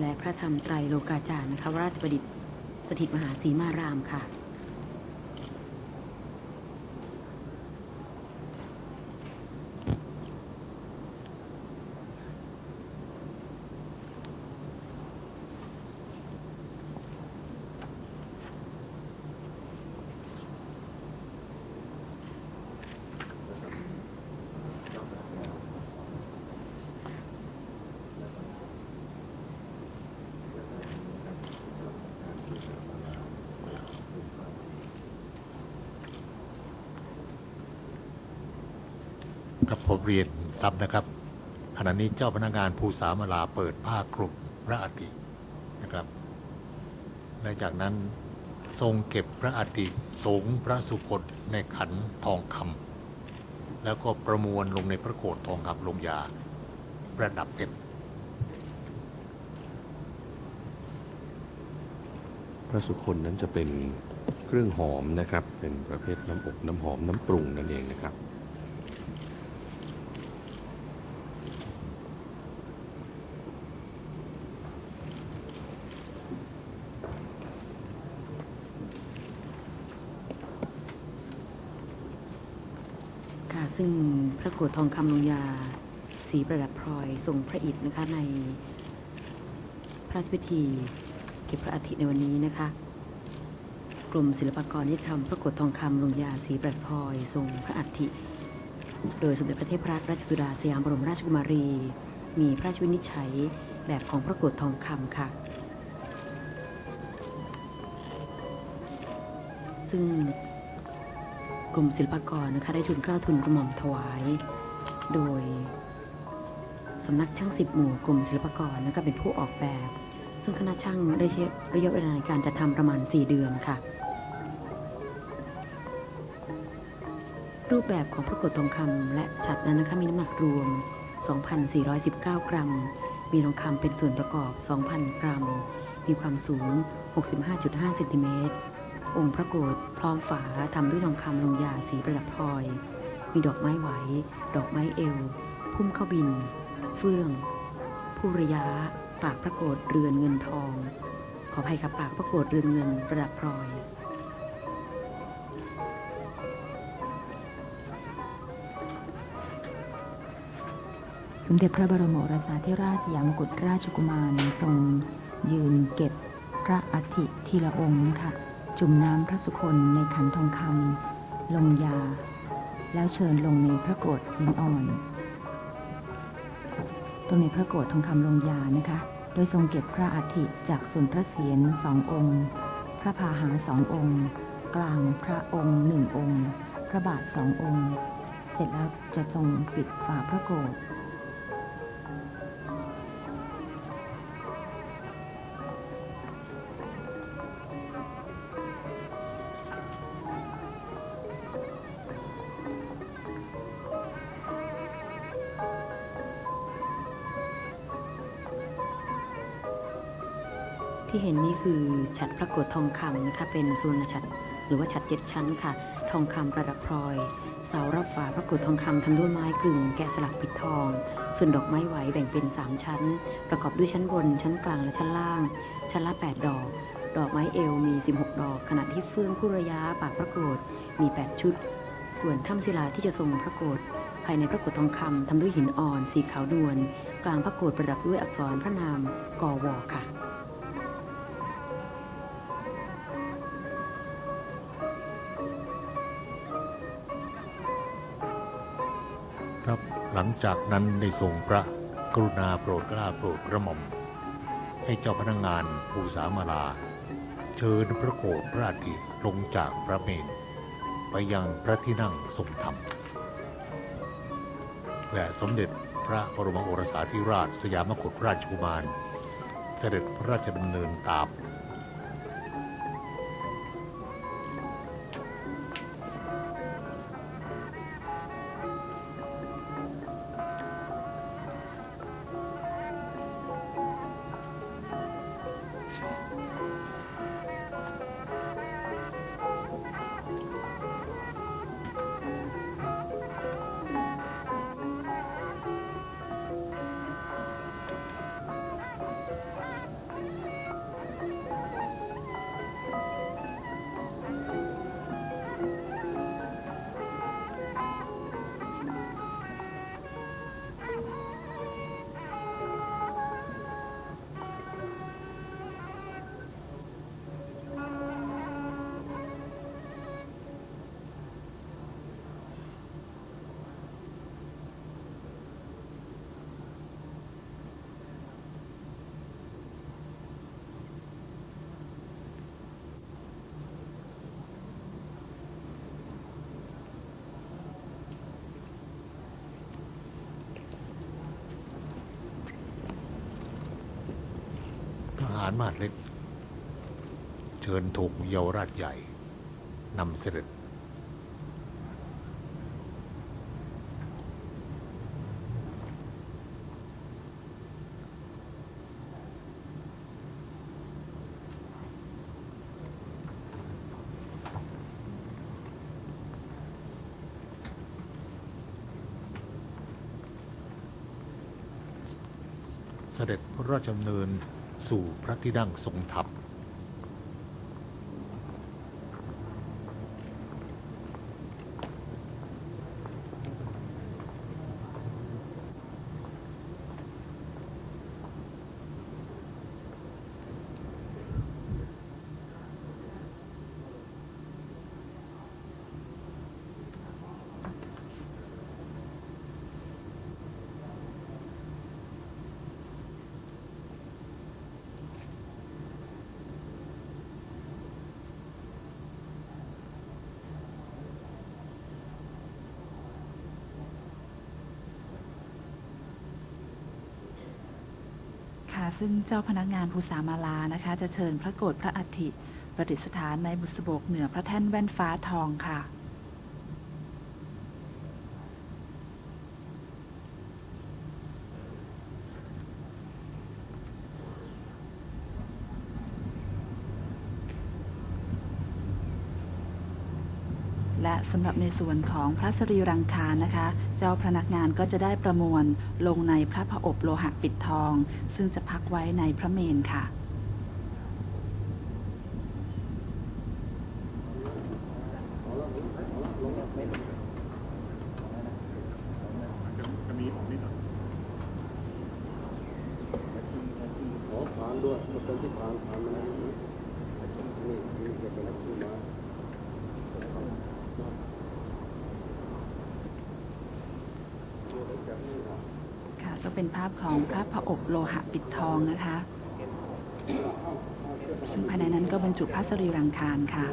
และพระธรรมไตรโลกาจารย์นะคะวราชประดิษฐ์สถิตมหาสีมารามค่ะ ครับผมเรียนซ้ำนะครับ ขณะนี้เจ้าพนักงานภูสามาลาเปิดผ้าคลุมพระอาทินะครับและจากนั้นทรงเก็บพระอาทิสงพระสุคตในขันทองคำแล้วก็ประมวลลงในพระโกฏทองคำลงยาประดับเพชรพระสุคนนั้นจะเป็นเครื่องหอมนะครับ เป็นประเภทน้ำอบน้ำหอมน้ำปรุงนั่นเองนะครับ ค่ะซึ่งพ ระโกฏทองคำลงยา สีประดับพลอยทรงพระอิฐนะคะในพระราชพิธีเก็บพระอาทิตย์ในวันนี้นะคะ กลุ่มศิลปากรที่ทำพระโกฏทองคำลงยาสีประดับพลอยทรงพระอัฐิโดยสมเด็จพระเทพรัตนราชสุดาสยามบรมราชกุมารี มีพระราชวินิจฉัยแบบของพระโกฏทองคำค่ะ ซึ่ง กรมศิลปากรนะคะได้ทุนกล้าทุนกระหม่อมถวาย โดยสำนักช่างสิบหมู่กรมศิลปากรนะคะเป็นผู้ออกแบบ ซึ่งคณะช่างได้ใช้ระยะเวลาในการจัดทำประมาณ 4 เดือนค่ะ รูปแบบของพระโกฏทองคำและฉัตรนั้นนะคะมีน้ำหนักรวม 2,419 กรัม มีทองคำเป็นส่วนประกอบ 2,000 กรัม มีความสูง 65.5เซนติเมตร องค์พระโกฏพร้อมฝาทำด้วยทองคำลงยาสีประดับพลอย มีดอกไม้ไหว ดอกไม้เอว พุ่มเข้าบิน เฟื่อง ผู้ระยะปากพระโกฏเรือนเงินทอง ขออภัยครับปากพระโกฏเรือนเงินประดับพลอยสมเด็จพระบรมโอรสาธิราชสยามกุฎราชกุมารทรงยืนเก็บพระอัฐิทีละองค์ค่ะ จุ่มน้ำพระสุคนในขันทองคำลงยา แล้วเชิญลงในพระโกฏหินอ่อน ตรงในพระโกฏทองคำลงยานะคะ โดยทรงเก็บพระอัฐิจากส่วนพระเศียรสององค์ พระพาหาสององค์ กลางพระองค์หนึ่งองค์ พระบาทสององค์ เสร็จแล้วจะทรงปิดฝาพระโกฏ ที่เห็นนี่คือฉัตพระโกฏทองคำนะคะ เป็นสุวรรณฉัตหรือว่าฉัตเจ็ดชั้นค่ะ ทองคำประดับพลอย เสารอบฝาพระโกฏทองคำทำด้วยไม้กลึงแกะสลักปิดทอง ส่วนดอกไม้ไหวแบ่งเป็น 3 ชั้น ประกอบด้วยชั้นบน ชั้นกลางและชั้นล่าง ชั้นละ 8 ดอก ดอกไม้เอวมี 16 ดอก ขณะที่เฟื่องผู้ระยะปากพระโกฏมี 8 ชุด ส่วนถ้ำศิลาที่จะทรงพระโกฏภายในพระโกฏทองคำทำด้วยหินอ่อน สีขาวนวลกลางพระโกฏประดับด้วยอักษรพระนามกอวอค่ะ ครับ หลังจากนั้นได้ทรงพระกรุณาโปรดกล้าโปรดกระหม่อม ให้เจ้าพนักงานภูสามาลา เชิญพระโกรธพระอาทิตย์ลงจากพระเมรุไปยังพระที่นั่งทรงธรรม และสมเด็จพระบรมโอรสาธิราชสยามกุฎราชกุมาร เสด็จพระราชดำเนินตามารมาศเล็ก เชิญถูกเยาวราชใหญ่นำเสด็จ เสด็จพระราชดำเนิน สู่พระที่นั่งทรงธรรม ซึ่งเจ้าพนักงานภูสามาลานะคะ จะเชิญพระโกรธพระอัฐิประดิษฐานในบุษบกเหนือพระแท่นแว่นฟ้าทองค่ะ และสำหรับในส่วนของพระสรีรังคารนะคะ เจ้าพนักงานก็จะได้ประมวลลงในพระผอบโลหะปิดทอง ซึ่งจะพักไว้ในพระเมนค่ะขอผ่านด้วยมาเป็นที่ผ่านผ่านมาแล้วนี่นี่จะเป็นอะไรขึ้นมา ค่ะ ก็เป็นภาพของพระผอบโลหะปิดทองนะคะ ซึ่งภายในนั้นก็บรรจุพระสรีรังคารค่ะ